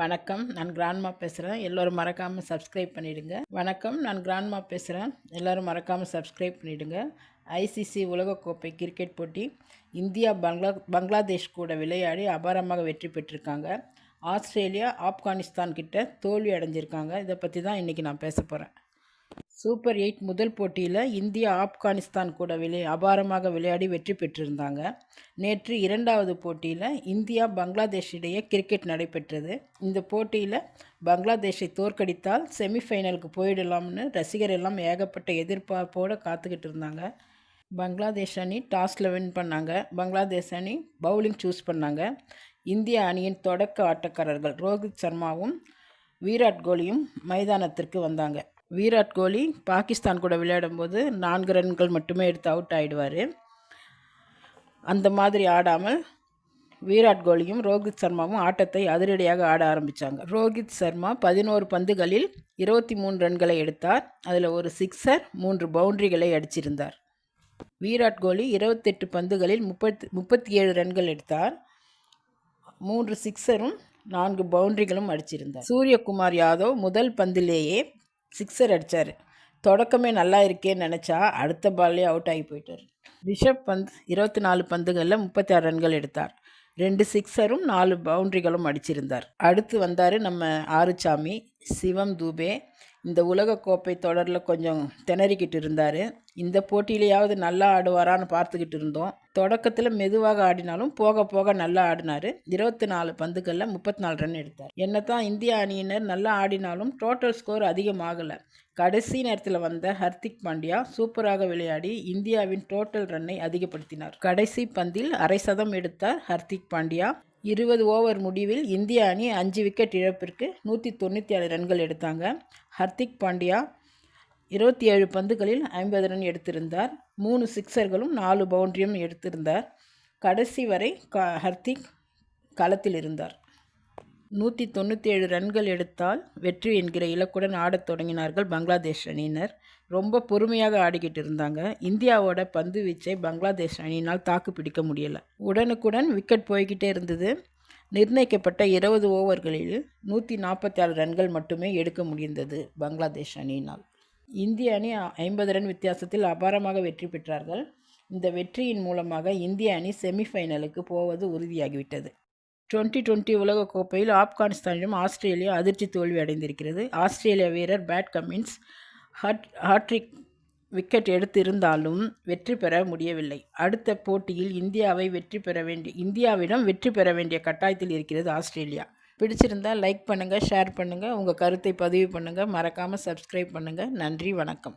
வணக்கம். நான் கிராண்ட்மா பேசுகிறேன் எல்லோரும் மறக்காமல் சப்ஸ்கிரைப் பண்ணிவிடுங்க வணக்கம். நான் கிராண்ட்மா பேசுகிறேன் எல்லோரும் மறக்காமல் சப்ஸ்கிரைப் பண்ணிவிடுங்க ஐசிசி உலகக்கோப்பை கிரிக்கெட் போட்டி. இந்தியா பங்களா பங்களாதேஷ் கூட விளையாடி அபாரமாக வெற்றி பெற்றிருக்காங்க. ஆஸ்திரேலியா ஆப்கானிஸ்தான் கிட்ட தோல்வி அடைஞ்சிருக்காங்க. இதை பற்றி தான் இன்றைக்கி நான் பேச போகிறேன் சூப்பர் எயிட் முதல் போட்டியில் இந்தியா ஆப்கானிஸ்தான் கூட விளை அபாரமாக விளையாடி வெற்றி பெற்றிருந்தாங்க. நேற்று இரண்டாவது போட்டியில் இந்தியா பங்களாதேஷ் இடையே கிரிக்கெட் நடைபெற்றது. இந்த போட்டியில் பங்களாதேஷை தோற்கடித்தால் செமிஃபைனலுக்கு போயிடலாம்னு ரசிகர் எல்லாம் ஏகப்பட்ட எதிர்பார்ப்போடு காத்துக்கிட்டு இருந்தாங்க. பங்களாதேஷ் அணி டாஸில் வின் பண்ணாங்க. பங்களாதேஷ் அணி பவுலிங் சூஸ் பண்ணாங்க. இந்திய அணியின் தொடக்க ஆட்டக்காரர்கள் ரோஹித் சர்மாவும் விராட் கோலியும் மைதானத்திற்கு வந்தாங்க. விராட் கோலி பாகிஸ்தான் கூட விளையாடும்போது நான்கு ரன்கள் மட்டுமே எடுத்து அவுட் ஆகிடுவார் அந்த மாதிரி ஆடாமல் விராட் கோலியும் ரோஹித் சர்மாவும் ஆட்டத்தை அதிரடியாக ஆட ஆரம்பித்தாங்க ரோஹித் சர்மா பதினோரு பந்துகளில் இருபத்தி மூணு ரன்களை எடுத்தார். அதில் ஒரு சிக்ஸர் மூன்று பவுண்டரிகளை அடிச்சிருந்தார். விராட் கோலி இருபத்தெட்டு பந்துகளில் முப்பத்தி முப்பத்தி ஏழு ரன்கள் எடுத்தார். மூன்று சிக்ஸரும் நான்கு பவுண்டரிகளும் அடிச்சிருந்தார். சூரியகுமார் யாதவ் முதல் பந்திலேயே சிக்ஸர் அடித்தார் தொடக்கமே நல்லா இருக்கேன்னு நினச்சா அடுத்த பால்லே அவுட் ஆகி போயிட்டார். ரிஷப் பந்த் இருபத்தி நாலு பந்துகளில் முப்பத்தி ஆறு ரன்கள் எடுத்தார். ரெண்டு சிக்ஸரும் நாலு பவுண்ட்ரிகளும் அடிச்சிருந்தார். அடுத்து வந்தார் நம்ம ஆறுசாமி சிவம் தூபே இந்த உலகக்கோப்பை தொடரில் கொஞ்சம் திணறிக்கிட்டு இருந்தார் இந்த போட்டியிலையாவது நல்லா ஆடுவாரான்னு பார்த்துக்கிட்டு இருந்தோம் தொடக்கத்தில் மெதுவாக ஆடினாலும் போக போக நல்லா ஆடினார். இருபத்தி நாலு பந்துகளில் முப்பத்தி நாலு ரன் எடுத்தார். என்ன தான் இந்திய அணியினர் நல்லா ஆடினாலும் டோட்டல் ஸ்கோர் அதிகமாகலை. கடைசி நேரத்தில் வந்த ஹர்திக் பாண்டியா சூப்பராக விளையாடி இந்தியாவின் டோட்டல் ரன்னை அதிகப்படுத்தினார். கடைசி பந்தில் அரை சதம் எடுத்தார் ஹர்திக் பாண்டியா. இருபது ஓவர் முடிவில் இந்திய அணி அஞ்சு விக்கெட் இழப்பிற்கு நூற்றி தொண்ணூற்றி ஏழு ரன்கள் எடுத்தாங்க. ஹர்திக் பாண்டியா இருபத்தி ஏழு பந்துகளில் ஐம்பது ரன் எடுத்திருந்தார். மூணு சிக்ஸர்களும் நாலு பவுண்டரியும் எடுத்திருந்தார். கடைசி வரை க ஹர்திக் களத்தில் இருந்தார். நூற்றி தொண்ணூற்றி ஏழு ரன்கள் எடுத்தால் வெற்றி என்கிற இலக்குடன் ஆடத் தொடங்கினார்கள் பங்களாதேஷ் அணியினர். ரொம்ப பொறுமையாக ஆடிக்கிட்டு இருந்தாங்க. இந்தியாவோட பந்து வீச்சை பங்களாதேஷ் அணியினால் தாக்கு பிடிக்க முடியலை. உடனுக்குடன் விக்கெட் போய்கிட்டே இருந்தது. நிர்ணயிக்கப்பட்ட இருபது ஓவர்களில் நூற்றி நாற்பத்தி ஆறு ரன்கள் மட்டுமே எடுக்க முடிந்தது பங்களாதேஷ் அணியினால். இந்திய அணி ஐம்பது ரன் வித்தியாசத்தில் அபாரமாக வெற்றி பெற்றார்கள். இந்த வெற்றியின் மூலமாக இந்திய அணி செமிஃபைனலுக்கு போவது உறுதியாகிவிட்டது. டுவெண்ட்டி டுவெண்ட்டி உலகக்கோப்பையில் ஆப்கானிஸ்தானிடம் ஆஸ்திரேலியா அதிர்ச்சி தோல்வி அடைந்திருக்கிறது ஆஸ்திரேலிய வீரர் Pat Cummins hat hat trick wicket எடுத்திருந்தாலும் வெற்றி பெற முடியவில்லை. அடுத்த போட்டியில் இந்தியாவை வெற்றி பெற வேண்டிய இந்தியாவிடம் வெற்றி பெற வேண்டிய கட்டாயத்தில் இருக்கிறது ஆஸ்திரேலியா. பிடிச்சிருந்தால் லைக் பண்ணுங்கள் ஷேர் பண்ணுங்கள் உங்கள் கருத்தை பதிவு பண்ணுங்கள் மறக்காமல் சப்ஸ்கிரைப் பண்ணுங்கள் நன்றி வணக்கம்.